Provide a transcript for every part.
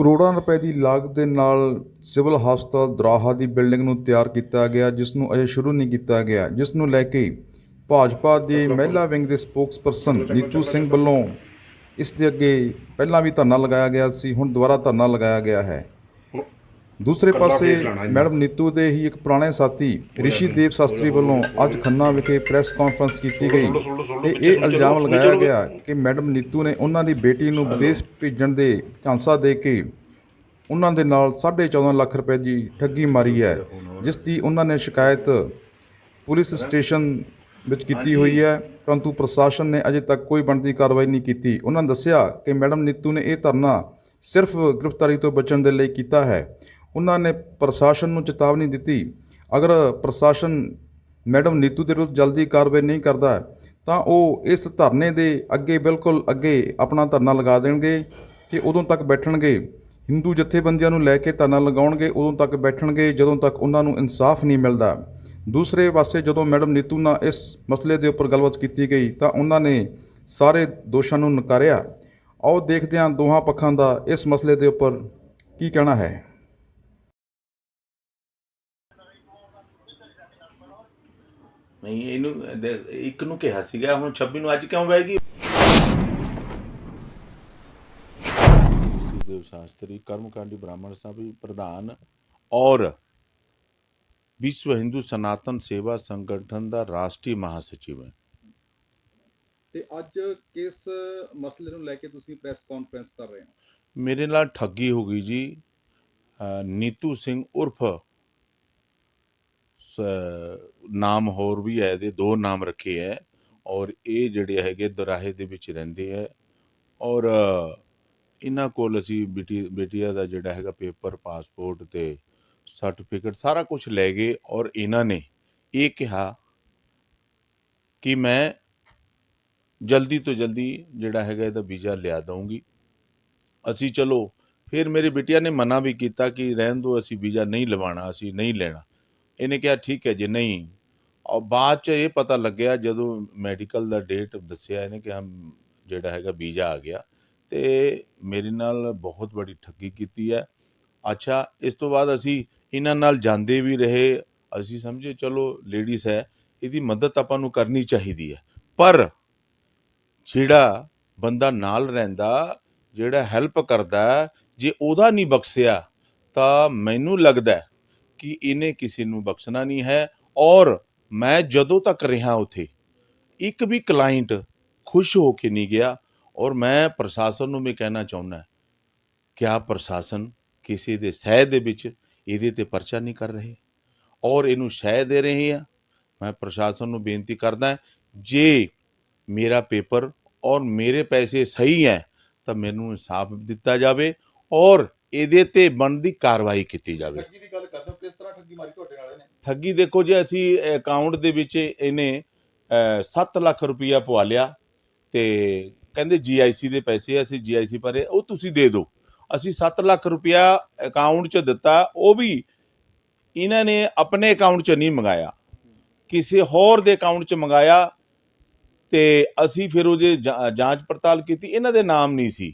ਕਰੋੜਾਂ ਰੁਪਏ ਦੀ ਲਾਗਤ ਦੇ ਨਾਲ ਸਿਵਲ ਹਸਪਤਾਲ ਦਰਾਹਾ ਦੀ ਬਿਲਡਿੰਗ ਨੂੰ ਤਿਆਰ ਕੀਤਾ ਗਿਆ, ਜਿਸ ਨੂੰ ਅਜੇ ਸ਼ੁਰੂ ਨਹੀਂ ਕੀਤਾ ਗਿਆ। ਜਿਸ ਨੂੰ ਲੈ ਕੇ ਭਾਜਪਾ ਦੇ ਮਹਿਲਾ ਵਿੰਗ ਦੇ ਸਪੋਕਸਪਰਸਨ ਨੀਤੂ ਸਿੰਘ ਵੱਲੋਂ ਇਸ ਦੇ ਅੱਗੇ ਪਹਿਲਾਂ ਵੀ ਧਰਨਾ ਲਗਾਇਆ ਗਿਆ ਸੀ, ਹੁਣ ਦੁਬਾਰਾ ਧਰਨਾ ਲਗਾਇਆ ਗਿਆ ਹੈ। ਦੂਸਰੇ ਪਾਸੇ ਮੈਡਮ ਨੀਤੂ ਦੇ ਹੀ ਇੱਕ ਪੁਰਾਣੇ ਸਾਥੀ ਰਿਸ਼ੀ ਦੇਵ ਸ਼ਾਸਤਰੀ ਵੱਲੋਂ ਅੱਜ ਖੰਨਾ ਵਿਖੇ ਪ੍ਰੈਸ ਕਾਨਫਰੰਸ ਕੀਤੀ ਗਈ। ਤੇ ਇਹ ਇਲਜ਼ਾਮ ਲਗਾਇਆ ਗਿਆ ਕਿ ਮੈਡਮ ਨੀਤੂ ਨੇ ਉਹਨਾਂ ਦੀ ਬੇਟੀ ਨੂੰ ਵਿਦੇਸ਼ ਭੇਜਣ ਦੇ ਝਾਂਸਾ ਦੇ ਕੇ ਉਹਨਾਂ ਦੇ ਨਾਲ 14.5 ਲੱਖ ਰੁਪਏ ਦੀ ਠੱਗੀ ਮਾਰੀ ਹੈ ਜਿਸ ਦੀ ਉਹਨਾਂ ਨੇ ਸ਼ਿਕਾਇਤ ਪੁਲਿਸ ਸਟੇਸ਼ਨ ਵਿੱਚ ਕੀਤੀ ਹੋਈ ਹੈ। ਪਰੰਤੂ ਪ੍ਰਸ਼ਾਸਨ ਨੇ ਅਜੇ ਤੱਕ ਕੋਈ ਬਣਦੀ ਕਾਰਵਾਈ ਨਹੀਂ ਕੀਤੀ। ਉਹਨਾਂ ਨੇ ਦੱਸਿਆ ਕਿ ਮੈਡਮ ਨੀਤੂ ਨੇ ਇਹ ਧਰਨਾ ਸਿਰਫ ਗ੍ਰਿਫਤਾਰੀ ਤੋਂ ਬਚਣ ਦੇ ਲਈ ਕੀਤਾ ਹੈ। ਉਹਨਾਂ ਨੇ ਪ੍ਰਸ਼ਾਸਨ ਨੂੰ ਚੇਤਾਵਨੀ ਦਿੱਤੀ, ਅਗਰ ਪ੍ਰਸ਼ਾਸਨ ਮੈਡਮ ਨੀਤੂ ਦੇ ਵਿਰੁੱਧ ਜਲਦੀ ਕਾਰਵਾਈ ਨਹੀਂ ਕਰਦਾ, ਤਾਂ ਉਹ ਇਸ ਧਰਨੇ ਦੇ ਅੱਗੇ ਬਿਲਕੁਲ ਅੱਗੇ ਆਪਣਾ ਧਰਨਾ ਲਗਾ ਦੇਣਗੇ ਤੇ ਉਦੋਂ ਤੱਕ ਬੈਠਣਗੇ। ਹਿੰਦੂ ਜਥੇਬੰਦੀਆਂ ਨੂੰ ਲੈ ਕੇ ਧਰਨਾ ਲਗਾਉਣਗੇ, ਉਦੋਂ ਤੱਕ ਬੈਠਣਗੇ, ਜਦੋਂ ਤੱਕ ਉਹਨਾਂ ਨੂੰ ਇਨਸਾਫ ਨਹੀਂ ਮਿਲਦਾ। ਦੂਸਰੇ ਪਾਸੇ ਜਦੋਂ ਮੈਡਮ ਨੀਤੂ ਨਾਲ ਇਸ ਮਸਲੇ ਦੇ ਉੱਪਰ ਗੱਲਬਾਤ ਕੀਤੀ ਗਈ, ਤਾਂ ਉਹਨਾਂ ਨੇ ਸਾਰੇ ਦੋਸ਼ਾਂ ਨੂੰ ਨਕਾਰਿਆ। ਆਓ ਦੇਖਦੇ ਹਾਂ ਦੋਹਾਂ ਪੱਖਾਂ ਦਾ ਇਸ ਮਸਲੇ ਦੇ ਉੱਪਰ ਕੀ ਕਹਿਣਾ ਹੈ। ਨਹੀਂ ਇਹਨੂੰ ਦੇ- ਇੱਕ ਨੂੰ ਕਿਹਾ ਸੀਗਾ ਹੁਣ 26 ਨੂੰ ਅੱਜ ਕਿਉਂ ਬਹਿ ਗਈ? ਦੇਵ ਸ਼ਾਸਤਰੀ ਕਰਮਕਾਂਡੀ ਬ੍ਰਾਹਮਣ ਸਭਾ ਪ੍ਰਧਾਨ ਔਰ ਵਿਸ਼ਵ ਹਿੰਦੂ ਸਨਾਤਨ ਸੇਵਾ ਸੰਗਠਨ ਦਾ ਰਾਸ਼ਟਰੀ ਮਹਾਸਚਿਵ ਹੈ। ਤੇ ਅੱਜ ਕਿਸ ਮਸਲੇ ਨੂੰ ਲੈ ਕੇ ਤੁਸੀਂ ਪ੍ਰੈਸ ਕਾਨਫਰੰਸ ਕਰ ਰਹੇ ਹੋ? ਮੇਰੇ ਨਾਲ ਠੱਗੀ ਹੋ ਗਈ ਜੀ ਨੀਤੂ ਸਿੰਘ ਉਰਫ ਨਾਮ ਹੋਰ ਵੀ ਹੈ, ਇਹਦੇ ਦੋ ਨਾਮ ਰੱਖੇ ਹੈ ਔਰ ਇਹ ਜਿਹੜੇ ਹੈਗੇ ਦੁਰਾਹੇ ਦੇ ਵਿੱਚ ਰਹਿੰਦੇ ਹੈ ਔਰ ਇਹਨਾਂ ਕੋਲ ਅਸੀਂ ਬੇਟੀ, ਬੇਟੀਆ ਦਾ ਜਿਹੜਾ ਹੈਗਾ ਪੇਪਰ, ਪਾਸਪੋਰਟ ਤੇ ਸਰਟੀਫਿਕੇਟ ਸਾਰਾ ਕੁਝ ਲੈ ਗਏ ਔਰ ਇਹਨਾਂ ਨੇ ਇਹ ਕਿਹਾ ਕਿ ਮੈਂ ਜਲਦੀ ਤੋਂ ਜਲਦੀ ਜਿਹੜਾ ਹੈਗਾ ਇਹਦਾ ਵੀਜ਼ਾ ਲਿਆ ਦਊਂਗੀ। ਅਸੀਂ ਚਲੋ, ਫਿਰ ਮੇਰੀ ਬਿਟੀਆ ਨੇ ਮਨਾ ਵੀ ਕੀਤਾ ਕਿ ਰਹਿਣ ਦਿਓ ਅਸੀਂ ਵੀਜ਼ਾ ਨਹੀਂ ਲਵਾਣਾ ਅਸੀਂ ਨਹੀਂ ਲੈਣਾ। ਇਹਨੇ ਕਿਹਾ, ਠੀਕ ਹੈ ਜੇ, ਨਹੀਂ। ਔਰ ਬਾਅਦ ਚ ਇਹ ਪਤਾ ਲੱਗਿਆ, ਜਦੋਂ ਮੈਡੀਕਲ ਦਾ ਡੇਟ ਦੱਸਿਆ ਇਹਨੇ ਕਿ ਹਮ ਜਿਹੜਾ ਹੈਗਾ ਵੀਜ਼ਾ ਆ ਗਿਆ ਤੇ ਮੇਰੇ ਨਾਲ ਬਹੁਤ ਬੜੀ ਠੱਗੀ ਕੀਤੀ ਹੈ। ਅੱਛਾ, ਇਸ ਤੋਂ ਬਾਅਦ ਅਸੀਂ ਇਹਨਾਂ ਨਾਲ ਜਾਂਦੇ ਵੀ ਰਹੇ। ਅਸੀਂ ਸਮਝੇ, ਚਲੋ ਲੇਡੀਜ਼ ਹੈ, ਇਹਦੀ ਮਦਦ ਆਪਾਂ ਨੂੰ ਕਰਨੀ ਚਾਹੀਦੀ ਹੈ। ਪਰ ਜਿਹੜਾ ਬੰਦਾ ਨਾਲ ਰਹਿੰਦਾ, ਜਿਹੜਾ ਹੈਲਪ ਕਰਦਾ, ਜੇ ਉਹਦਾ ਨਹੀਂ ਬਖਸ਼ਿਆ, ਤਾਂ ਮੈਨੂੰ ਲੱਗਦਾ ਕਿ ਇਹਨੇ ਕਿਸੇ ਨੂੰ ਬਖਸ਼ਣਾ ਨਹੀਂ ਹੈ ਔਰ ਮੈਂ ਜਦੋਂ ਤੱਕ ਰਿਹਾ ਉਥੇ, ਇੱਕ ਵੀ ਕਲਾਇੰਟ ਖੁਸ਼ ਹੋ ਕੇ ਨਹੀਂ ਗਿਆ ਔਰ ਮੈਂ ਪ੍ਰਸ਼ਾਸਨ ਨੂੰ ਵੀ ਕਹਿਣਾ ਚਾਹੁੰਦਾ ਕਿਆ ਪ੍ਰਸ਼ਾਸਨ ਕਿਸੇ ਦੇ ਸਹਿ ਦੇ ਵਿੱਚ ਇਹਦੇ ਤੇ ਪਰਚਾ ਨਹੀਂ ਕਰ ਰਹੇ? ਔਰ ਇਹਨੂੰ ਸ਼ਹਿ ਦੇ ਰਹੇ ਆ? ਮੈਂ ਪ੍ਰਸ਼ਾਸਨ ਨੂੰ ਬੇਨਤੀ ਕਰਦਾ ਜੇ ਮੇਰਾ ਪੇਪਰ ਔਰ ਮੇਰੇ ਪੈਸੇ ਸਹੀ ਹੈ, ਤਾਂ ਮੈਨੂੰ ਇਨਸਾਫ ਦਿੱਤਾ ਜਾਵੇ ਔਰ ਇਹਦੇ ਤੇ ਬਣਦੀ ਕਾਰਵਾਈ ਕੀਤੀ ਜਾਵੇ। ਠੱਗੀ ਦੀ ਗੱਲ ਕਰਦੇ ਹੋ ਕਿਸ ਤਰ੍ਹਾਂ ਠੱਗੀ ਮਾਰੀ ਤੁਹਾਡੇ ਵਾਲੇ ਨੇ ਠੱਗੀ ਦੇਖੋ ਜੇ ਅਸੀਂ ਅਕਾਊਂਟ ਦੇ ਵਿੱਚ ਇਹਨੇ 7 ਲੱਖ ਰੁਪਇਆ ਪਵਾ ਲਿਆ ਤੇ ਕਹਿੰਦੇ ਜੀਆਈਸੀ ਦੇ ਪੈਸੇ ਆ, ਅਸੀਂ ਜੀਆਈਸੀ ਭਰੇ ਉਹ ਤੁਸੀਂ ਦੇ ਦਿਓ। ਅਸੀਂ 7 ਲੱਖ ਰੁਪਇਆ ਅਕਾਊਂਟ 'ਚ ਦਿੱਤਾ ਉਹ ਵੀ ਇਹਨਾਂ ਨੇ ਆਪਣੇ ਅਕਾਊਂਟ 'ਚ ਨਹੀਂ ਮੰਗਾਇਆ। ਕਿਸੇ ਹੋਰ ਦੇ ਅਕਾਊਂਟ 'ਚ ਮੰਗਾਇਆ ਤੇ ਅਸੀਂ ਫਿਰ ਉਹਦੇ ਜਾਂਚ ਪੜਤਾਲ ਕੀਤੀ ਇਹਨਾਂ ਦੇ ਨਾਮ ਨਹੀਂ ਸੀ।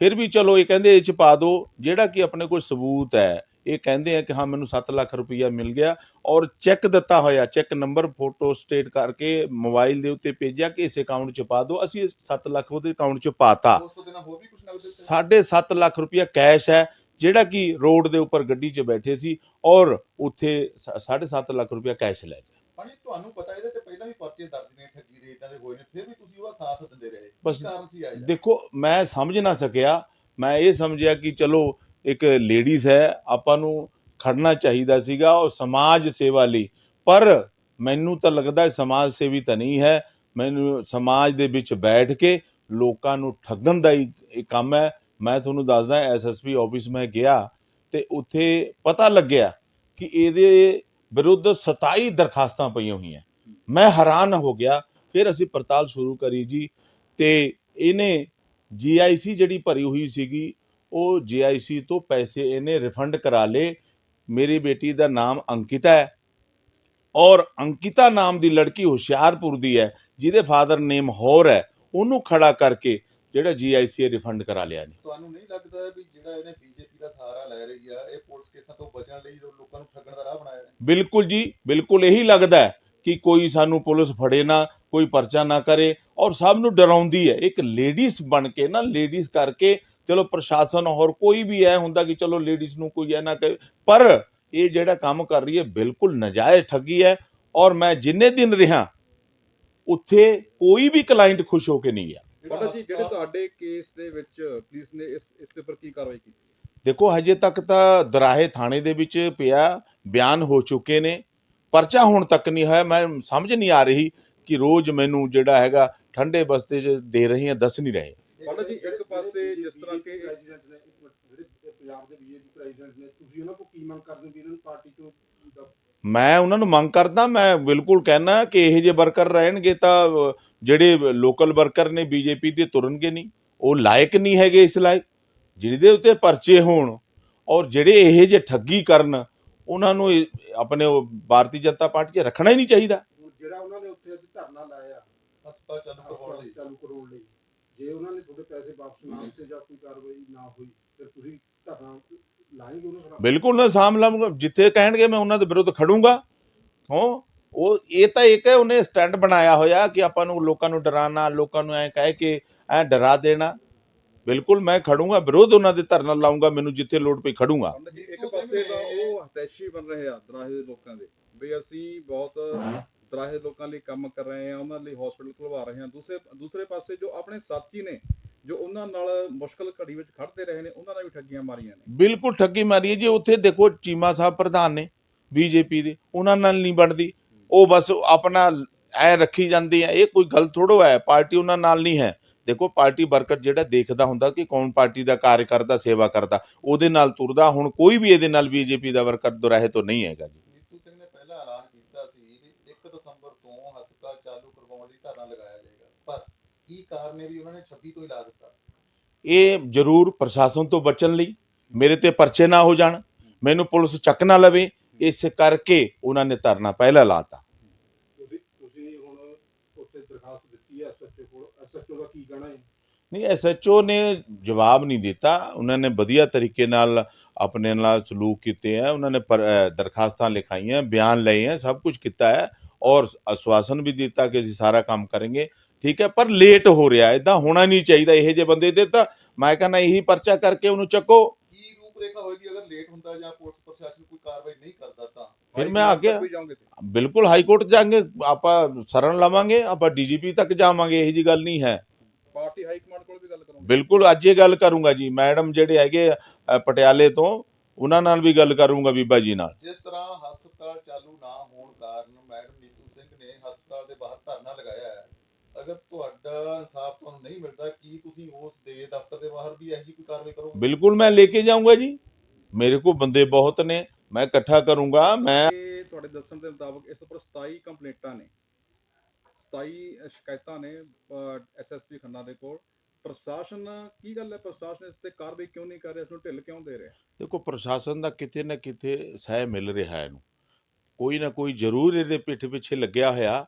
ਫਿਰ ਵੀ ਚਲੋ ਇਹ ਕਹਿੰਦੇ ਇਹ ਚ ਪਾ ਦਿਓ ਜਿਹੜਾ ਕਿ ਆਪਣੇ ਕੋਲ ਸਬੂਤ ਹੈ ਇਹ ਕਹਿੰਦੇ ਆ ਕਿ ਹਾਂ ਮੈਨੂੰ 7 ਲੱਖ ਰੁਪਈਆ ਮਿਲ ਗਿਆ ਔਰ ਚੈੱਕ ਦਿੱਤਾ ਹੋਇਆ ਚੈੱਕ ਨੰਬਰ ਫੋਟੋ ਸਟੇਟ ਕਰਕੇ ਮੋਬਾਈਲ ਦੇ ਉੱਤੇ ਭੇਜਿਆ ਕਿ ਇਸ ਅਕਾਊਂਟ 'ਚ ਪਾ ਦਿਓ ਅਸੀਂ 7 ਲੱਖ ਉਹਦੇ ਅਕਾਊਂਟ 'ਚ ਪਾਤਾ। ਉਸ ਤੋਂ ਬਿਨਾਂ ਹੋਰ ਵੀ ਕੁਝ ਨਗਦ ਦਿੱਤੇ ਸਾਢੇ 7 ਲੱਖ ਰੁਪਇਆ ਕੈਸ਼ ਹੈ ਜਿਹੜਾ ਕਿ ਰੋਡ ਦੇ ਉੱਪਰ ਗੱਡੀ 'ਚ ਬੈਠੇ ਸੀ ਔਰ ਉੱਥੇ 7.5 ਲੱਖ ਰੁਪਇਆ ਕੈਸ਼ ਲੈ ਭਾਜੀ ਤੁਹਾਨੂੰ ਪਤਾ ਇਹਦੇ ਪਹਿਲਾਂ ਵੀ ਪਰਚੇ ਦਰਜ ਨੇ ਠੱਗੀ ਦੇ ਇਦਾਂ ਦੇ ਹੋਏ ਨੇ ਫਿਰ ਵੀ ਤੁਸੀਂ ਉਹਦਾ ਸਾਥ ਦਿੰਦੇ ਰਹੇ। ਬਸ ਕੀ ਕਾਰਨ ਸੀ ਆਏ ਦੇਖੋ ਮੈਂ ਸਮਝ ਨਾ ਸਕਿਆ ਮੈਂ ਇਹ ਸਮਝਿਆ ਕਿ ਚਲੋ ਇੱਕ ਲੇਡੀਜ਼ ਹੈ ਆਪਾਂ ਨੂੰ ਖੜਨਾ ਚਾਹੀਦਾ ਸੀਗਾ ਉਹ ਸਮਾਜ ਸੇਵਾ ਲਈ। ਪਰ ਮੈਨੂੰ ਤਾਂ ਲੱਗਦਾ ਸਮਾਜ ਸੇਵੀ ਤਾਂ ਨਹੀਂ ਹੈ ਮੈਨੂੰ ਸਮਾਜ ਦੇ ਵਿੱਚ ਬੈਠ ਕੇ ਲੋਕਾਂ ਨੂੰ ਠੱਗਣ ਦਾ ਹੀ ਕੰਮ ਹੈ। ਮੈਂ ਤੁਹਾਨੂੰ ਦੱਸਦਾ ਐਸਐਸਪੀ ਆਫਿਸ ਮੈਂ ਗਿਆ ਤੇ ਉੱਥੇ ਪਤਾ ਲੱਗਿਆ ਕਿ ਇਹਦੇ ਵਿਰੁੱਧ 27 ਦਰਖਾਸਤਾਂ ਪਈਆਂ ਹੋਈਆਂ। ਮੈਂ ਹੈਰਾਨ ਹੋ ਗਿਆ। ਫਿਰ ਅਸੀਂ ਪੜਤਾਲ ਸ਼ੁਰੂ ਕਰੀ ਜੀ ਤੇ ਇਹਨੇ ਜੀਆਈਸੀ ਜਿਹੜੀ ਭਰੀ ਹੋਈ ਸੀਗੀ ਉਹ ਜੀਆਈਸੀ ਤੋਂ ਪੈਸੇ ਇਹਨੇ ਰਿਫੰਡ ਕਰਾ ਲਏ। ਮੇਰੀ ਬੇਟੀ ਦਾ ਨਾਮ ਅੰਕਿਤਾ ਹੈ ਔਰ ਅੰਕਿਤਾ ਨਾਮ ਦੀ ਲੜਕੀ ਹੁਸ਼ਿਆਰਪੁਰ ਦੀ ਹੈ ਜਿਹਦੇ ਫਾਦਰ ਨੇਮ ਹੋਰ ਹੈ। ਉਹਨੂੰ ਖੜਾ ਕਰਕੇ ਜਿਹੜਾ ਜੀਆਈਸੀ ਰਿਫੰਡ ਕਰਾ ਲਿਆ ਨੇ ਤੁਹਾਨੂੰ ਨਹੀਂ ਲੱਗਦਾ ਵੀ ਜਿਹੜਾ ਇਹਨੇ ਬੀਜੇਪੀ ਦਾ ਸਹਾਰਾ ਲੈ ਰਹੀ ਆ ਇਹ ਪੁਲਿਸ ਕੇਸਾਂ ਤੋਂ ਬਚਣ ਲਈ ਲੋਕਾਂ ਨੂੰ ਠੱਗਣ ਦਾ ਰਾਹ ਬਣਾਇਆ ਬਿਲਕੁਲ ਜੀ ਬਿਲਕੁਲ ਇਹੀ ਲੱਗਦਾ ਹੈ। ਕਿ ਕੋਈ ਸਾਨੂੰ ਪੁਲਿਸ ਫੜੇ ਨਾ ਕੋਈ ਪਰਚਾ ਨਾ ਕਰੇ ਔਰ ਸਭ ਨੂੰ ਡਰਾਉਂਦੀ ਹੈ। ਇੱਕ ਲੇਡੀਜ਼ ਬਣ ਕੇ ਨਾ ਲੇਡੀਜ਼ ਕਰਕੇ ਚਲੋ ਪ੍ਰਸ਼ਾਸਨ ਹੋਰ ਕੋਈ ਵੀ ਐ ਹੁੰਦਾ ਕਿ ਚਲੋ ਲੇਡੀਜ਼ ਨੂੰ ਕੋਈ ਐ ਨਾ ਕਹੇ ਪਰ ਇਹ ਜਿਹੜਾ ਕੰਮ ਕਰ ਰਹੀ ਹੈ ਬਿਲਕੁਲ ਨਜਾਇਜ਼ ਠੱਗੀ ਹੈ ਔਰ ਮੈਂ ਜਿੰਨੇ ਦਿਨ ਰਿਹਾ ਉੱਥੇ ਕੋਈ ਵੀ ਕਲਾਇੰਟ ਖੁਸ਼ ਹੋ ਕੇ ਨਹੀਂ ਗਿਆ। ਪੰਡਤ ਜੀ ਜਿਹੜੇ ਤੁਹਾਡੇ ਕੇਸ ਦੇ ਵਿੱਚ ਪੁਲਿਸ ਨੇ ਇਸ ਇਸ ਦੇ ਉੱਪਰ ਕੀ ਕਾਰਵਾਈ ਕੀਤੀ? ਦੇਖੋ ਹਜੇ ਤੱਕ ਤਾਂ ਦਰਾਹੇ ਥਾਣੇ ਦੇ ਵਿੱਚ ਪਿਆ ਬਿਆਨ ਹੋ ਚੁੱਕੇ ਨੇ। ਪਰਚਾ ਹੁਣ ਤੱਕ ਨਹੀਂ ਹੋਇਆ ਮੈਂ ਸਮਝ ਨਹੀਂ ਆ ਰਹੀ ਕਿ ਰੋਜ਼ ਮੈਨੂੰ ਜਿਹੜਾ ਹੈਗਾ ਠੰਡੇ ਬਸਤੇ 'ਚ ਦੇ ਰਹੇ ਆ ਦੱਸ ਨਹੀਂ ਰਹੇ। ਪੰਡਤ ਜੀ, ਇੱਕ ਪਾਸੇ ਜਿਸ ਤਰ੍ਹਾਂ ਕਿ- ਪ੍ਰੈਜ਼ੀਡੈਂਟ ਨੇ ਇੱਕ ਮਿੰਟ, ਜਿਹੜੇ ਪੰਜਾਬ ਦੇ ਬੀਜੇਪੀ ਪ੍ਰੈਜ਼ੀਡੈਂਟ ਨੇ ਤੁਸੀਂ ਉਹਨਾਂ ਕੋਲ ਕੀ ਮੰਗ ਕਰਦੇ ਹੋ ਵੀ ਇਹਨਾਂ ਨੂੰ ਪਾਰਟੀ ਤੋਂ ਦਾ- ਮੈਂ ਉਹਨਾਂ ਨੂੰ ਮੰਗ ਕਰਦਾ ਮੈਂ ਬਿਲਕੁਲ ਕਹਿਣਾ ਕਿ ਇਹੋ ਜਿਹੇ ਵਰਕਰ ਰਹਿਣਗੇ ਤਾਂ ਜਿਹੜੇ ਲੋਕਲ ਵਰਕਰ ਨੇ ਬੀਜੇਪੀ ਦੇ ਤੁਰਨਗੇ ਨਹੀਂ। ਉਹ ਲਾਇਕ ਨਹੀਂ ਹੈਗੇ ਇਸ ਲਾਇਕ ਜਿਹਦੇ ਉੱਤੇ ਪਰਚੇ ਹੋਣ ਔਰ ਜਿਹੜੇ ਇਹੋ ਜਿਹੇ ਠੱਗੀ ਕਰਨ ਉਹਨਾਂ ਨੂੰ ਇਹ- ਆਪਣੇ ਉਹ ਭਾਰਤੀ ਜਨਤਾ ਪਾਰਟੀ 'ਚ ਰੱਖਣਾ ਹੀ ਨਹੀਂ ਚਾਹੀਦਾ। ਜਿਹੜਾ ਉਹਨਾਂ ਨੇ ਉੱਥੇ ਅੱਜ ਧਰਨਾ ਲਾਇਆ ਹਸਪਤਾਲ ਚਾਲੂ ਕਰਵਾਉਣ ਲਈ। ਚਾਲੂ ਕਰਵਾਉਣ ਲਈ। ਜੇ ਉਹਨਾਂ ਨੇ ਤੁਹਾਡੇ ਪੈਸੇ ਵਾਪਸ ਨਾ ਦਿੱਤੇ ਜਾਂ ਕੋਈ ਕਾਰਵਾਈ ਨਾ ਹੋਈ ਫਿਰ ਤੁਸੀਂ ਧਰਨਾ ਲਾਏਗੇ ਉਹਨਾਂ ਖਿਲਾਫ ਬਿਲਕੁਲ ਨਾ ਸਾਮ ਲਾਂਗਾ। ਜਿੱਥੇ ਕਹਿਣਗੇ ਮੈਂ ਉਹਨਾਂ ਦੇ ਵਿਰੁੱਧ ਖੜੂੰਗਾ। ਹੋ? ਉਹ ਇਹ ਤਾਂ ਇੱਕ ਹੈ ਉਹਨੇ ਸਟੈਂਡ ਬਣਾਇਆ ਹੋਇਆ ਕਿ ਆਪਾਂ ਨੂੰ ਲੋਕਾਂ ਨੂੰ ਡਰਾਉਣਾ ਲੋਕਾਂ ਨੂੰ ਐ ਕਹਿ ਕੇ ਐ ਡਰਾ ਦੇਣਾ। ਬਿਲਕੁਲ ਮੈਂ ਖੜੂੰਗਾ ਵਿਰੋਧ ਉਹਨਾਂ ਦੇ ਧਰਨਾ ਲਾਉਂਗਾ ਮੈਨੂੰ ਜਿੱਥੇ ਲੋੜ ਪਈ ਖੜੂੰਗਾ। ਇੱਕ ਪਾਸੇ ਤਾਂ ਉਹ ਹਤੈਸ਼ੀ ਬਣ ਰਹੇ ਆ ਦਰਾਹੇ ਦੇ ਲੋਕਾਂ ਦੇ। ਵੀ ਅਸੀਂ ਬਹੁਤ ਦਰਾਹੇ ਲੋਕਾਂ ਲਈ ਕੰਮ ਕਰ ਰਹੇ ਆ ਉਹਨਾਂ ਲਈ ਹਸਪੀਟਲ ਖੁਲਵਾ ਰਹੇ ਆ ਦੂਸਰੇ ਦੂਸਰੇ ਪਾਸੇ ਜੋ ਆਪਣੇ ਸਾਥੀ ਨੇ ਜੋ ਉਹਨਾਂ ਨਾਲ ਮੁਸ਼ਕਲ ਘੜੀ ਵਿੱਚ ਖੜਦੇ ਰਹੇ ਨੇ ਉਹਨਾਂ ਨਾਲ ਵੀ ਠੱਗੀਆਂ ਮਾਰੀਆਂ ਨੇ। ਬਿਲਕੁਲ ਠੱਗੀ ਮਾਰੀ ਹੈ ਜੀ ਉੱਥੇ ਦੇਖੋ ਚੀਮਾ ਸਾਹਿਬ ਪ੍ਰਧਾਨ ਨੇ ਬੀਜੇਪੀ ਦੇ ਉਹਨਾਂ ਨਾਲ ਨਹੀਂ ਬਣਦੀ। ਉਹ ਬਸ ਆਪਣਾ ਐ ਰੱਖੀ ਜਾਂਦੀ ਹੈ ਇਹ ਕੋਈ ਗੱਲ ਥੋੜੋ ਹੈ ਪਾਰਟੀ ਉਹਨਾਂ ਨਾਲ ਨਹੀਂ ਹੈ। ਦੇਖੋ ਪਾਰਟੀ ਵਰਕਰ ਜਿਹੜਾ ਦੇਖਦਾ ਹੁੰਦਾ ਕਿ ਕੌਣ ਪਾਰਟੀ ਦਾ ਕਾਰਜ ਕਰਦਾ ਸੇਵਾ ਕਰਦਾ ਉਹਦੇ ਨਾਲ ਤੁਰਦਾ ਹੁਣ ਕੋਈ ਵੀ ਇਹਦੇ ਨਾਲ ਬੀਜੇਪੀ ਦਾ ਵਰਕਰ ਦੁਰਾਹੇ ਤੋਂ ਨਹੀਂ ਹੈਗਾ ਜੀ। ਨੀਤੂ ਸਿੰਘ ਨੇ ਪਹਿਲਾਂ ਐਲਾਨ ਕੀਤਾ ਸੀ ਵੀ 1 ਦਸੰਬਰ ਤੋਂ ਹਸਪਤਾਲ ਚਾਲੂ ਕਰਵਾਉਣ ਲਈ ਧਰਨਾ ਲਗਾਇਆ ਜਾਏਗਾ ਪਰ ਕੀ ਕਾਰਨ ਹੈ ਵੀ ਉਹਨਾਂ ਨੇ 26 ਤੋਂ ਹੀ ਲਾ ਦਿੱਤਾ? ਇਹ ਜ਼ਰੂਰ ਪ੍ਰਸ਼ਾਸਨ ਤੋਂ ਬਚਣ ਲਈ ਮੇਰੇ ਤੇ ਪਰਚੇ ਨਾ ਹੋ ਜਾਣ ਮੈਨੂੰ ਪੁਲਿਸ ਚੱਕ ਨਾ ਲਵੇ ਇਸ ਕਰਕੇ ਉਹਨਾਂ ਨੇ ਧਰਨਾ ਪਹਿਲਾਂ ਲਾਤਾ ਤੁਸੀਂ ਤੁਸੀਂ ਹੁਣ ਉੱਥੇ ਦਰਖਾਸਤ ਹੈ ਐਸਐਚਓ ਕੋਲ? ਐਸਐਚਓ ਦਾ ਕੀ ਕਹਿਣਾ ਹੈ ਨਹੀਂ ਐਸਐਚਓ ਨੇ ਜਵਾਬ ਨਹੀਂ ਦਿੱਤਾ। ਉਹਨਾਂ ਨੇ ਵਧੀਆ ਤਰੀਕੇ ਨਾਲ ਆਪਣੇ ਨਾਲ ਸਲੂਕ ਕੀਤੇ ਹੈ ਉਹਨਾਂ ਨੇ ਦਰਖਾਸਤਾਂ ਲਿਖਾਈਆਂ, ਬਿਆਨ ਲਏ ਹੈ ਸਭ ਕੁਝ ਕੀਤਾ ਹੈ ਔਰ ਆਸ਼ਵਾਸਨ ਵੀ ਦਿੱਤਾ ਕਿ ਅਸੀਂ ਸਾਰਾ ਕੰਮ ਕਰਾਂਗੇ। ਠੀਕ ਹੈ, ਪਰ ਲੇਟ ਹੋ ਰਿਹਾ। ਇਦਾਂ ਹੋਣਾ ਨਹੀਂ ਚਾਹੀਦਾ। ਇਹੋ ਜਿਹੇ ਬੰਦੇ ਦੇ ਤਾਂ ਮੈਂ ਕਹਿੰਦਾ ਇਹੀ ਪਰਚਾ ਕਰਕੇ ਉਹਨੂੰ ਚੱਕੋ। ਰੂਪਰੇਖਾ ਹੋਏਗੀ ਅਗਰ ਲੇਟ ਹੁੰਦਾ ਜਾਂ ਪੁਲਿਸ ਪ੍ਰਸ਼ਾਸਨ ਕੋਈ ਕਾਰਵਾਈ ਨਹੀਂ ਕਰਦਾ ਤਾਂ ਫਿਰ ਮੈਂ ਆ ਗਿਆ ਵੀ ਜਾਓਗੇ ਬਿਲਕੁਲ ਹਾਈ ਕੋਰਟ ਜਾਾਂਗੇ ਆਪਾਂ ਸ਼ਰਨ ਲਵਾਂਗੇ ਆਪਾਂ ਡੀਜੀਪੀ ਤੱਕ ਜਾਵਾਂਗੇ ਇਹੋ ਜੀ ਗੱਲ ਨਹੀਂ ਹੈ। ਪਾਰਟੀ ਹਾਈ ਕਮਾਂਡ ਕੋਲ ਵੀ ਗੱਲ ਕਰੋਗੇ? ਬਿਲਕੁਲ ਅੱਜ ਇਹ ਗੱਲ ਕਰੂੰਗਾ ਜੀ ਮੈਡਮ ਜਿਹੜੇ ਹੈਗੇ ਪਟਿਆਲੇ ਤੋਂ ਉਹਨਾਂ ਨਾਲ ਵੀ ਗੱਲ ਕਰੂੰਗਾ ਬੀਬਾ ਜੀ ਨਾਲ। ਜਿਸ ਤਰ੍ਹਾਂ ਹਸਪਤਾਲ ਚਾਲੂ ਨਾ ਹੋਣ ਕਾਰਨ ਮੈਡਮ ਨੀਤੂ ਸਿੰਘ ਨੇ ਹਸਪਤਾਲ ਦੇ ਬਾਹਰ ਧਰਨਾ ਲਗਾਇਆ ਹੈ ਅਗਰ ਤੁਹਾਡਾ ਨਹੀਂ ਮਿਲਦਾ ਕੀ ਤੁਸੀਂ ਉਸ ਦੇ ਦਫ਼ਤਰ ਦੇ ਬਾਹਰ ਵੀ ਇਹੋ ਜਿਹੀ ਕੋਈ ਕਾਰਵਾਈ ਕਰੋਗੇ? ਬਿਲਕੁਲ ਮੈਂ ਲੈ ਕੇ ਜਾਊਂਗਾ ਜੀ। ਮੇਰੇ ਕੋਲ ਬੰਦੇ ਬਹੁਤ ਨੇ ਮੈਂ ਇਕੱਠਾ ਕਰੂੰਗਾ ਮੈਂ ਇਹ ਤੁਹਾਡੇ ਦੱਸਣ ਦੇ ਮੁਤਾਬਕ ਇਸ ਉੱਪਰ 27 ਕੰਪਲੇਂਟਾਂ ਨੇ। 27 ਸ਼ਿਕਾਇਤਾਂ ਨੇ ਐਸਐਸਪੀ ਖੰਨਾ ਦੇ ਕੋਲ। ਪ੍ਰਸ਼ਾਸਨ ਕੀ ਗੱਲ ਹੈ? ਪ੍ਰਸ਼ਾਸਨ ਇਸ ਤੇ ਕਾਰਵਾਈ ਕਿਉਂ ਨਹੀਂ ਕਰ ਰਿਹਾ? ਇਸ ਨੂੰ ਢਿੱਲ ਕਿਉਂ ਦੇ ਰਿਹਾ? ਦੇਖੋ ਪ੍ਰਸ਼ਾਸਨ ਦਾ ਕਿਤੇ ਨਾ ਕਿਤੇ ਸਹਿ ਮਿਲ ਰਿਹਾ ਇਹਨੂੰ। ਕੋਈ ਨਾ ਕੋਈ ਜ਼ਰੂਰ ਇਹਦੇ ਪਿੱਠ ਪਿੱਛੇ ਲੱਗਿਆ ਹੋਇਆ।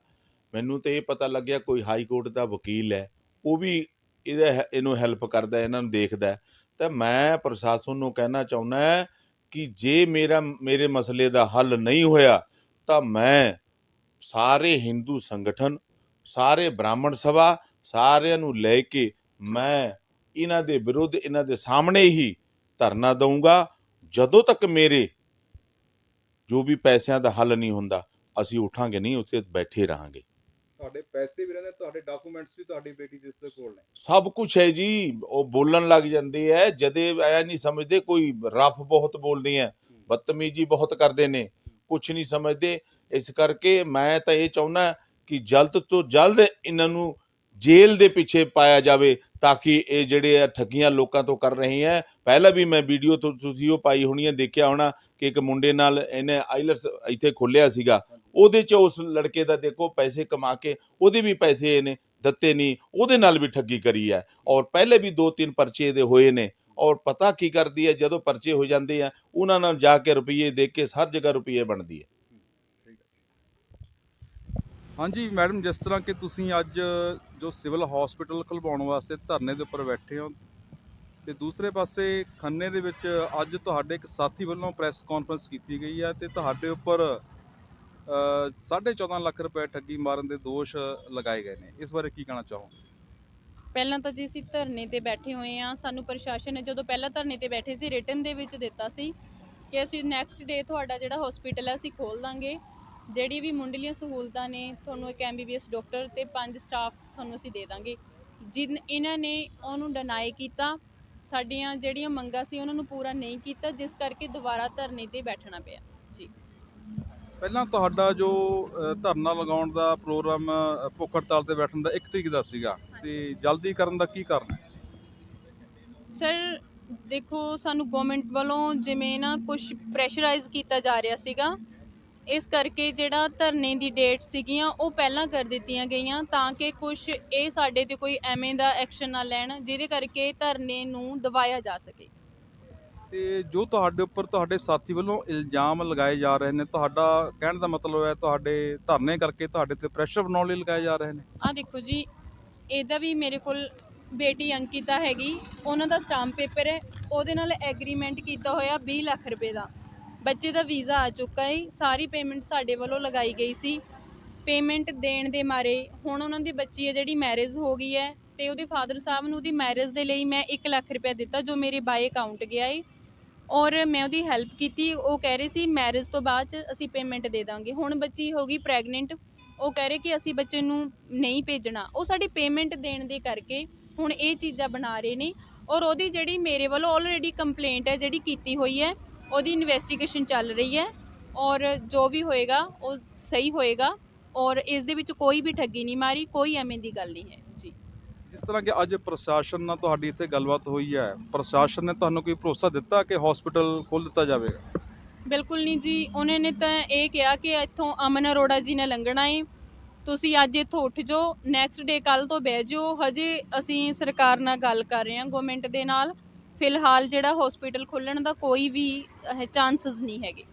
ਮੈਨੂੰ ਤੇ ਇਹ ਪਤਾ ਲੱਗਿਆ ਕੋਈ ਹਾਈ ਕੋਰਟ ਦਾ ਵਕੀਲ ਹੈ। ਉਹ ਵੀ ਇਹਦਾ ਹੈ- ਇਹਨੂੰ ਹੈਲਪ ਕਰਦਾ ਇਹਨਾਂ ਨੂੰ ਦੇਖਦਾ ਤਾਂ ਮੈਂ ਪ੍ਰਸ਼ਾਸਨ ਨੂੰ ਕਹਿਣਾ ਚਾਹੁੰਦਾ ਕਿ ਜੇ ਮੇਰਾ, ਮੇਰੇ ਮਸਲੇ ਦਾ ਹੱਲ ਨਹੀਂ ਹੋਇਆ, ਤਾਂ ਮੈਂ ਸਾਰੇ ਹਿੰਦੂ ਸੰਗਠਨ, ਸਾਰੇ ਬ੍ਰਾਹਮਣ ਸਭਾ ਸਾਰਿਆਂ ਨੂੰ ਲੈ ਕੇ ਮੈਂ ਇਹਨਾਂ ਦੇ ਵਿਰੁੱਧ, ਇਹਨਾਂ ਦੇ ਸਾਹਮਣੇ ਹੀ ਧਰਨਾ ਦਊਂਗਾ। ਜਦੋਂ ਤੱਕ ਮੇਰੇ ਜੋ ਵੀ ਪੈਸਿਆਂ ਦਾ ਹੱਲ ਨਹੀਂ ਹੁੰਦਾ, ਅਸੀਂ ਉਠਾਂਗੇ ਨਹੀਂ, ਉੱਥੇ ਬੈਠੇ ਰਹਾਂਗੇ। ਤੁਹਾਡੇ ਪੈਸੇ ਵੀ ਰਹਿੰਦੇ, ਤੁਹਾਡੇ ਡਾਕੂਮੈਂਟਸ ਵੀ ਤੁਹਾਡੀ ਬੇਟੀ ਦੇ ਦੇ ਕੋਲ ਨੇ। ਸਭ ਕੁਝ ਹੈ ਜੀ, ਉਹ ਬੋਲਣ ਲੱਗ ਜਾਂਦੇ ਐ, ਜਦੇ ਐ ਨਹੀਂ ਸਮਝਦੇ, ਕੋਈ ਰਫ ਬਹੁਤ ਬੋਲਦੇ ਐ, ਬਦਤਮੀਜੀ ਬਹੁਤ ਕਰਦੇ ਨੇ ਕੁਝ ਨਹੀਂ ਸਮਝਦੇ। ਇਸ ਕਰਕੇ ਮੈਂ ਤਾਂ ਇਹ ਚਾਹੁੰਦਾ ਕਿ ਜਲਦ ਤੋਂ ਜਲਦ ਇਹਨਾਂ ਨੂੰ ਜੇਲ੍ਹ ਦੇ ਪਿੱਛੇ ਪਾਇਆ ਜਾਵੇ, ਤਾਂ ਕਿ ਇਹ ਜਿਹੜੇ ਠੱਗੀਆਂ ਲੋਕਾਂ ਤੋਂ ਕਰ ਰਹੇ ਹੈ ਪਹਿਲਾਂ ਵੀ ਮੈਂ ਵੀਡੀਓ ਤੋਂ ਤੁਸੀਂ ਉਹ ਪਾਈ ਹੋਣੀ ਹੈ ਦੇਖਿਆ ਹੋਣਾ ਕਿ ਇੱਕ ਮੁੰਡੇ ਨਾਲ ਇਹਨੇ ਆਈਲਟਸ ਇੱਥੇ ਖੋਲਿਆ ਸੀਗਾ ਉਹਦੇ ਚ ਉਸ ਲੜਕੇ ਦਾ ਦੇਖੋ ਪੈਸੇ ਕਮਾ ਕੇ ਉਹਦੇ ਵੀ ਪੈਸੇ ਨੇ, ਦਿੱਤੇ ਨਹੀਂ, ਉਹਦੇ ਨਾਲ ਵੀ ਠੱਗੀ ਕਰੀ ਹੈ। ਔਰ ਪਹਿਲੇ ਵੀ ਦੋ ਤਿੰਨ ਪਰਚੇ ਦੇ ਹੋਏ ਨੇ। ਔਰ ਪਤਾ ਕੀ ਕਰਦੀ ਹੈ, ਜਦੋਂ ਪਰਚੇ ਹੋ ਜਾਂਦੇ ਆ, ਉਹਨਾਂ ਨਾਲ ਜਾ ਕੇ ਰੁਪਈਏ ਦੇ ਕੇ ਹਰ ਜਗ੍ਹਾ ਰੁਪਈਏ ਬਣਦੀ ਹੈ। ਹਾਂਜੀ ਮੈਡਮ, ਜਿਸ ਤਰ੍ਹਾਂ ਕਿ ਤੁਸੀਂ ਅੱਜ ਜੋ ਸਿਵਲ ਹਸਪੀਟਲ ਖੁਲਵਾਉਣ ਵਾਸਤੇ ਧਰਨੇ ਦੇ ਉੱਪਰ ਬੈਠੇ ਹੋ, ਤੇ ਦੂਸਰੇ ਪਾਸੇ ਖੰਨੇ ਦੇ ਵਿੱਚ ਅੱਜ ਤੁਹਾਡੇ ਇੱਕ ਸਾਥੀ ਵੱਲੋਂ ਪ੍ਰੈਸ ਕਾਨਫਰੰਸ ਕੀਤੀ ਗਈ ਹੈ, ਤੇ ਤੁਹਾਡੇ ਉੱਪਰ 14.5 ਲੱਖ ਰੁਪਏ ਠੱਗੀ ਮਾਰਨ ਦੇ ਦੋਸ਼ ਲਗਾਏ ਗਏ ਨੇ। ਇਸ ਬਾਰੇ ਕੀ ਕਹਿਣਾ ਚਾਹੋ ਪਹਿਲਾਂ ਤਾਂ ਜੀ ਅਸੀਂ ਧਰਨੇ ਤੇ ਬੈਠੇ ਹੋਏ ਆ ਸਾਨੂੰ ਪ੍ਰਸ਼ਾਸਨ ਨੇ ਜਦੋਂ ਪਹਿਲਾਂ ਧਰਨੇ ਤੇ ਬੈਠੇ ਸੀ ਰਿਟਨ ਦੇ ਵਿੱਚ ਦਿੱਤਾ ਸੀ ਕਿ ਅਸੀਂ ਨੈਕਸਟ ਡੇ ਤੁਹਾਡਾ ਜਿਹੜਾ ਹਸਪੀਟਲ ਹੈ, ਅਸੀਂ ਖੋਲ ਦਾਂਗੇ। ਜਿਹੜੀ ਵੀ ਮੁੰਡਲੀਆਂ ਸਹੂਲਤਾਂ ਨੇ, ਤੁਹਾਨੂੰ ਇੱਕ ਐਮਬੀਬੀਐਸ ਡਾਕਟਰ ਤੇ ਪੰਜ ਸਟਾਫ ਤੁਹਾਨੂੰ ਅਸੀਂ ਦੇ ਦਾਂਗੇ। ਜਿਨ, ਇਹਨਾਂ ਨੇ ਉਹਨੂੰ ਡਿਨਾਈ ਕੀਤਾ। ਸਾਡੀਆਂ ਜਿਹੜੀਆਂ ਮੰਗਾਂ ਸੀ, ਉਹਨਾਂ ਨੂੰ ਪੂਰਾ ਨਹੀਂ ਕੀਤਾ, ਜਿਸ ਕਰਕੇ ਦੁਬਾਰਾ ਧਰਨੇ ਤੇ ਬੈਠਣਾ ਪਿਆ। ਜੀ। ਪਹਿਲਾਂ ਤੁਹਾਡਾ ਜੋ ਧਰਨਾ ਲਗਾਉਣ ਦਾ ਪ੍ਰੋਗਰਾਮ ਭੁੱਖ ਹੜਤਾਲ ਤੇ ਬੈਠਣ ਦਾ 1 ਤਰੀਕ ਦਾ ਸੀਗਾ ਤੇ ਜਲਦੀ ਕਰਨ ਦਾ ਕੀ ਕਾਰਨ ਹੈ? ਸਰ, ਦੇਖੋ, ਸਾਨੂੰ ਗਵਰਨਮੈਂਟ ਵੱਲੋਂ ਜਿਵੇਂ ਨਾ ਕੁਝ ਪ੍ਰੈਸ਼ਰਾਈਜ਼ ਕੀਤਾ ਜਾ ਰਿਹਾ ਸੀਗਾ, ਇਸ ਕਰਕੇ ਜਿਹੜਾ ਧਰਨੇ ਦੀ ਡੇਟ ਸੀਗੀਆਂ, ਉਹ ਪਹਿਲਾਂ ਕਰ ਦਿੱਤੀਆਂ ਗਈਆਂ ਤਾਂ ਕਿ ਕੁਝ ਇਹ ਸਾਡੇ ਤੇ ਕੋਈ ਐਵੇਂ ਦਾ ਐਕਸ਼ਨ ਨਾ ਲੈਣ, ਜਿਹਦੇ ਕਰਕੇ ਧਰਨੇ ਨੂੰ ਦਬਾਇਆ ਜਾ ਸਕੇ। ਤੇ ਜੋ ਤੁਹਾਡੇ ਉੱਪਰ ਤੁਹਾਡੇ ਸਾਥੀ ਵੱਲੋਂ ਇਲਜ਼ਾਮ ਲਗਾਏ ਜਾ ਰਹੇ ਨੇ, ਤੁਹਾਡਾ ਕਹਿਣ ਦਾ ਮਤਲਬ ਹੈ ਤੁਹਾਡੇ ਧਰਨੇ ਕਰਕੇ ਤੁਹਾਡੇ ਤੇ ਪ੍ਰੈਸ਼ਰ ਬਣਾਉਣ ਲਈ ਲਗਾਏ ਜਾ ਰਹੇ ਨੇ? ਆ ਦੇਖੋ ਜੀ, ਇਹਦਾ ਵੀ ਮੇਰੇ ਕੋਲ ਬੇਟੀ ਅੰਕਿਤਾ ਹੈਗੀ, ਉਹਨਾਂ ਦਾ ਸਟਾਂਪ ਪੇਪਰ ਹੈ, ਉਹਦੇ ਨਾਲ ਐਗਰੀਮੈਂਟ ਕੀਤਾ ਹੋਇਆ 20 ਲੱਖ ਰੁਪਏ ਦਾ। ਬੱਚੇ ਦਾ ਵੀਜ਼ਾ ਆ ਚੁੱਕਾ ਹੈ ਸਾਰੀ ਪੇਮੈਂਟ ਸਾਡੇ ਵੱਲੋਂ ਲਗਾਈ ਗਈ ਸੀ। ਪੇਮੈਂਟ ਦੇਣ ਦੇ ਮਾਰੇ, ਹੁਣ ਉਹਨਾਂ ਦੀ ਬੱਚੀ ਹੈ ਜਿਹੜੀ ਮੈਰਿਜ ਹੋ ਗਈ ਹੈ, ਤੇ ਉਹਦੇ ਫਾਦਰ ਸਾਹਿਬ ਨੂੰ ਉਹਦੀ ਮੈਰਿਜ ਦੇ ਲਈ ਮੈਂ 1 ਲੱਖ ਰੁਪਏ ਦਿੱਤਾ, ਜੋ ਮੇਰੇ ਬਾਈ ਅਕਾਊਂਟ ਗਿਆ ਹੈ ਔਰ ਮੈਂ ਉਹਦੀ ਹੈਲਪ ਕੀਤੀ, ਉਹ ਕਹਿ ਰਹੇ ਸੀ ਮੈਰਿਜ ਤੋਂ ਬਾਅਦ ਚ ਅਸੀਂ ਪੇਮੈਂਟ ਦੇ ਦਾਂਗੇ। ਹੁਣ ਬੱਚੀ ਹੋ ਗਈ ਪ੍ਰੈਗਨੈਂਟ ਉਹ ਕਹਿ ਰਹੇ ਕਿ ਅਸੀਂ ਬੱਚੇ ਨੂੰ ਨਹੀਂ ਭੇਜਣਾ। ਉਹ ਸਾਡੀ ਪੇਮੈਂਟ ਦੇਣ ਦੇ ਕਰਕੇ ਹੁਣ ਇਹ ਚੀਜ਼ਾਂ ਬਣਾ ਰਹੇ ਨੇ ਔਰ ਉਹਦੀ ਜਿਹੜੀ ਮੇਰੇ ਵੱਲੋਂ ਆਲਰੇਡੀ ਕੰਪਲੇਂਟ ਹੈ, ਜਿਹੜੀ ਕੀਤੀ ਹੋਈ ਹੈ, ਉਹਦੀ ਇਨਵੈਸਟੀਗੇਸ਼ਨ ਚੱਲ ਰਹੀ ਹੈ ਔਰ ਜੋ ਵੀ ਹੋਏਗਾ, ਉਹ ਸਹੀ ਹੋਏਗਾ ਔਰ ਇਸ ਦੇ ਵਿੱਚ ਕੋਈ ਵੀ ਠੱਗੀ ਨਹੀਂ ਮਾਰੀ, ਕੋਈ ਐਵੇਂ ਦੀ ਗੱਲ ਨਹੀਂ ਹੈ। ਜਿਸ ਤਰ੍ਹਾਂ ਕਿ ਅੱਜ ਪ੍ਰਸ਼ਾਸਨ ਨਾਲ ਤੁਹਾਡੀ ਇੱਥੇ ਗੱਲਬਾਤ ਹੋਈ ਹੈ, ਪ੍ਰਸ਼ਾਸਨ ਨੇ ਤੁਹਾਨੂੰ ਕੋਈ ਭਰੋਸਾ ਦਿੱਤਾ ਕਿ ਹਸਪੀਟਲ ਖੋਲ ਦਿੱਤਾ ਜਾਵੇਗਾ? ਬਿਲਕੁਲ ਨਹੀਂ ਜੀ, ਉਹਨਾਂ ਨੇ ਤਾਂ ਇਹ ਕਿਹਾ ਕਿ ਇੱਥੋਂ ਅਮਨ ਅਰੋੜਾ ਜੀ ਨੇ ਲੰਘਣਾ ਏ। ਤੁਸੀਂ ਅੱਜ ਇੱਥੋਂ ਉੱਠ ਜਾਓ ਨੈਕਸਟ ਡੇ ਕੱਲ ਤੋਂ ਬਹਿ ਜਾਓ। ਹਜੇ ਅਸੀਂ ਸਰਕਾਰ ਨਾਲ ਗੱਲ ਕਰ ਰਹੇ ਹਾਂ ਗਵਰਨਮੈਂਟ ਦੇ ਨਾਲ। ਫਿਲਹਾਲ ਜਿਹੜਾ ਹਸਪੀਟਲ ਖੁੱਲਣ ਦਾ ਕੋਈ ਵੀ ਚਾਂਸਸ ਨਹੀਂ ਹੈਗੇ।